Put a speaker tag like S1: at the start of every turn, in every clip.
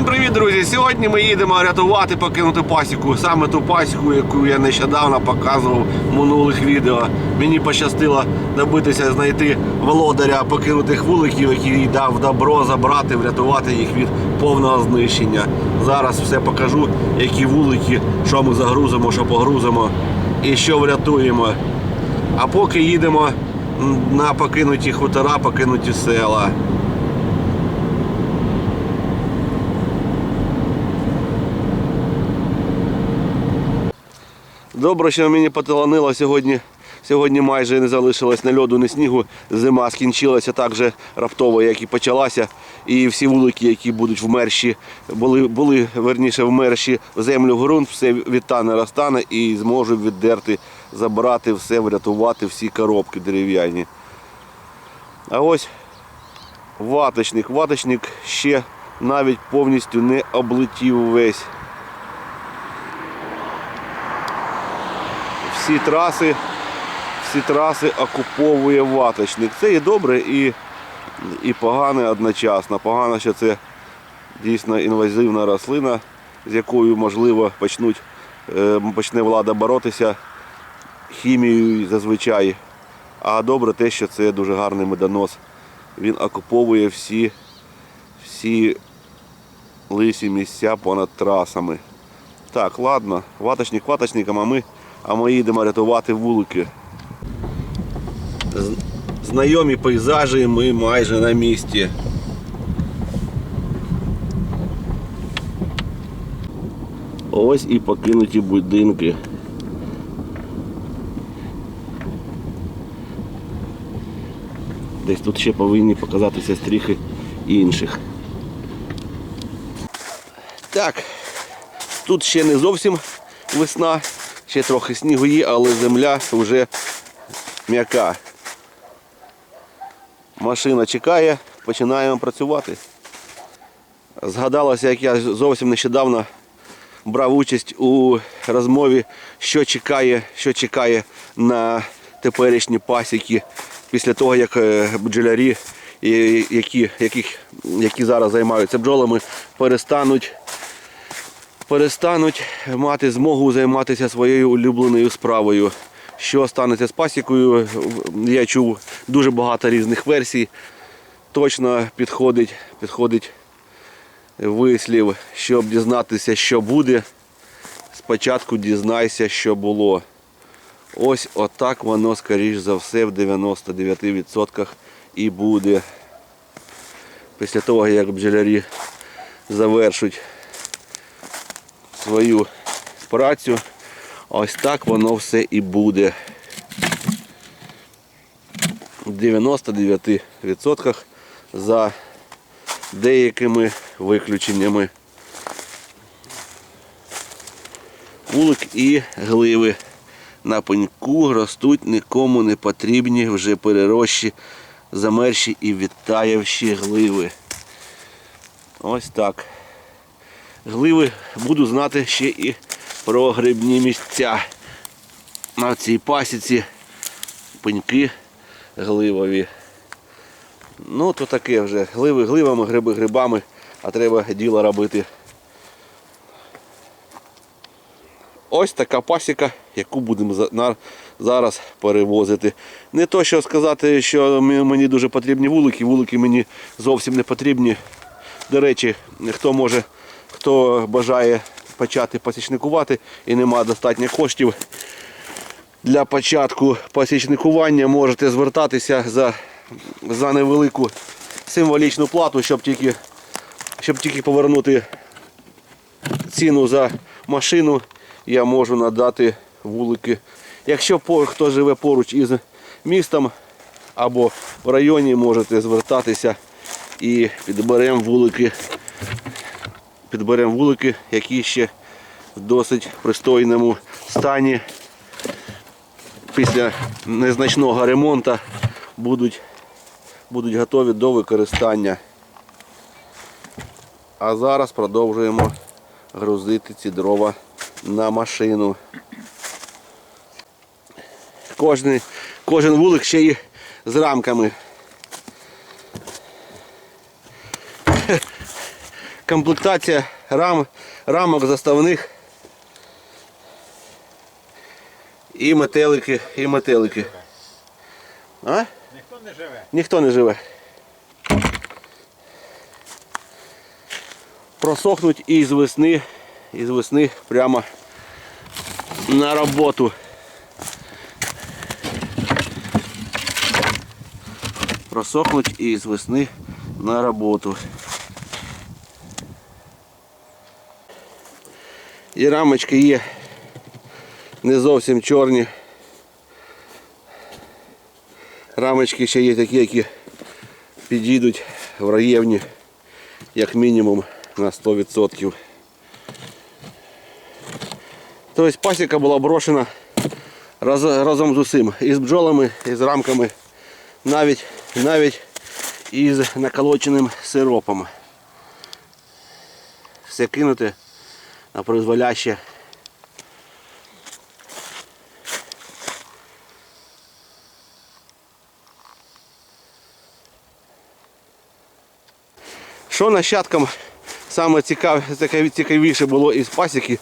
S1: Всім привіт, друзі! Сьогодні ми їдемо рятувати покинуту пасіку. Саме ту пасіку, яку я нещодавно показував в минулих відео. Мені пощастило добитися знайти володаря покинутих вуликів, який дав добро забрати, врятувати їх від повного знищення. Зараз все покажу, які вулики, що ми загрузимо, що погрузимо і що врятуємо. А поки їдемо на покинуті хутора, покинуті села. Добре, що мені поталанило сьогодні. Сьогодні майже не залишилось ні льоду, ні снігу. Зима скінчилася так же раптово, як і почалася. І всі вулики, які будуть вмерші, були, були верніше в землю в ґрунт, все відтане, розтане і зможу віддерти, забрати все, врятувати всі коробки дерев'яні. А ось ваточник. Ваточник ще навіть повністю не облетів весь. Всі траси, всі траси окуповує ваточник. Це і добре, і, і погане одночасно. Погано, що це дійсно інвазивна рослина, з якою, можливо, почнуть, е, почне влада боротися хімією зазвичай. А добре те, що це дуже гарний медонос. Він окуповує всі, всі лисі місця понад трасами. Так, ладно, ваточник ваточником, а ми, а ми їдемо рятувати вулики. Знайомі пейзажі, ми майже на місці. Ось і покинуті будинки. Десь тут ще повинні показатися стріхи інших. Так, Тут ще не зовсім весна, ще трохи снігу є, але земля вже м'яка. Машина чекає, починаємо працювати. Згадалося, як я зовсім нещодавно брав участь у розмові, що чекає, що чекає на теперішні пасіки після того, як е, бджолярі, які, яких, які зараз займаються бджолами, перестануть перестануть мати змогу займатися своєю улюбленою справою. Що станеться з пасікою, я чув дуже багато різних версій. Точно підходить, підходить вислів, щоб дізнатися, що буде. Спочатку дізнайся, що було. Ось отак воно, скоріш за все, в 99% і буде. Після того, як бджолярі завершуть свою працю. Ось так воно все і буде. В 99% за деякими виключеннями. Вулик і гливи на пеньку ростуть нікому не потрібні вже перерощі, замерші і відтаявші гливи. Ось так гливи буду знати ще і про грибні місця. На цій пасіці пеньки гливові. Ну, то таке вже. Гливи гливами, гриби грибами, а треба діло робити. Ось така пасіка, яку будемо зараз перевозити. Не то, що сказати, що мені дуже потрібні вулики, вулики мені зовсім не потрібні. До речі, хто може, хто бажає почати пасічникувати і нема достатньо коштів для початку пасічникування, можете звертатися за, за невелику символічну плату, щоб тільки, щоб тільки повернути ціну за машину, я можу надати вулики. Якщо хто живе поруч із містом або в районі, можете звертатися і підберемо вулики, підберемо вулики, які ще в досить пристойному стані. Після незначного ремонту будуть, будуть готові до використання. А зараз продовжуємо грузити ці дрова на машину. Кожен, кожен вулик ще й з рамками. Комплектація рам, рамок заставних. І метелики, і метелики. А?
S2: Ніхто не живе.
S1: Ніхто не живе. Просохнуть і з весни, і з весни прямо на роботу. Просохнуть і з весни на роботу. І рамочки є не зовсім чорні. Рамочки ще є такі, які підійдуть в районі як мінімум на 100%. Тобто пасіка була брошена раз, разом з усім. І з бджолами, і з рамками, навіть, навіть із наколоченим сиропом. Все кинути на призволяще. Що нащадкам саме цікавіше було із пасіки,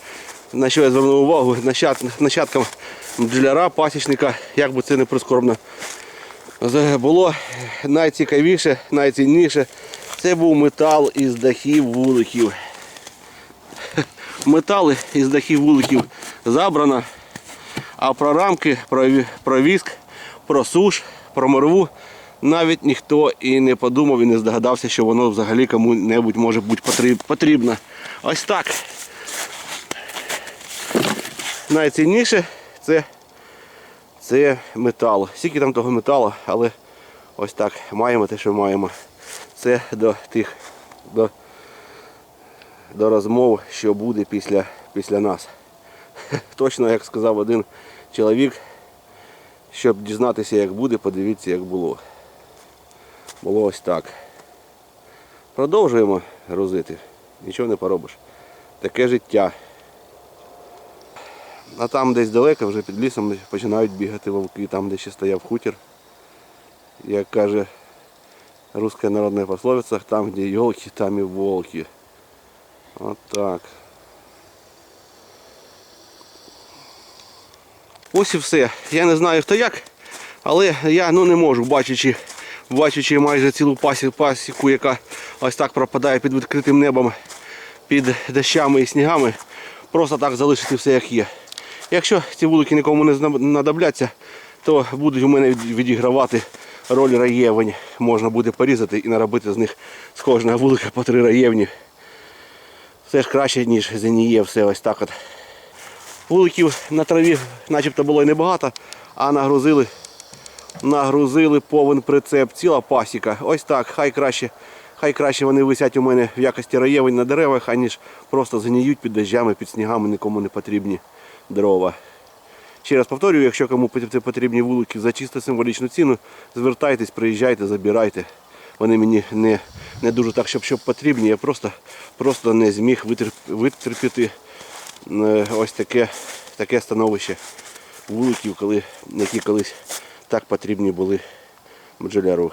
S1: на що я звернув увагу, нащад, нащадкам бджоляра, пасічника, як би це не прискорбно було найцікавіше, найцінніше. Це був метал із дахів вуликів. Метали із дахів вуликів забрано, а про рамки, про, віск, про суш, про морву навіть ніхто і не подумав і не здогадався, що воно взагалі кому-небудь може бути потріб- потрібно. Ось так. Найцінніше це, це метал. Скільки там того металу, але ось так маємо те, що маємо. Це до тих до, до розмов, що буде після, після нас. Точно, як сказав один чоловік, щоб дізнатися, як буде, подивіться, як було. Було ось так. Продовжуємо грузити. Нічого не поробиш. Таке життя. А там десь далеко, вже під лісом починають бігати вовки, там де ще стояв хутір. Як каже русська народна пословиця, там де йолки, там і волки. От так. Ось і все. Я не знаю хто як, але я ну, не можу, бачачи, бачачи майже цілу пасіку, яка ось так пропадає під відкритим небом, під дощами і снігами, просто так залишити все як є. Якщо ці вулики нікому не знадобляться, то будуть у мене відігравати роль раєвень. Можна буде порізати і наробити з них з кожного вулика по три раєвні. Все ж краще, ніж зеніє, все ось так от. Вуликів на траві начебто було і небагато, а нагрузили, нагрузили повен прицеп, ціла пасіка. Ось так, хай краще, хай краще вони висять у мене в якості раєвень на деревах, аніж просто згниють під дощами, під снігами, нікому не потрібні дрова. Ще раз повторюю, якщо кому потрібні вулики за чисто символічну ціну, звертайтесь, приїжджайте, забирайте. Вони мені не, не дуже так, щоб, щоб потрібні. Я просто, просто не зміг витер- витерпіти е, ось таке, таке становище вуликів, коли, які колись так потрібні були бджоляру.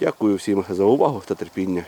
S1: Дякую всім за увагу та терпіння.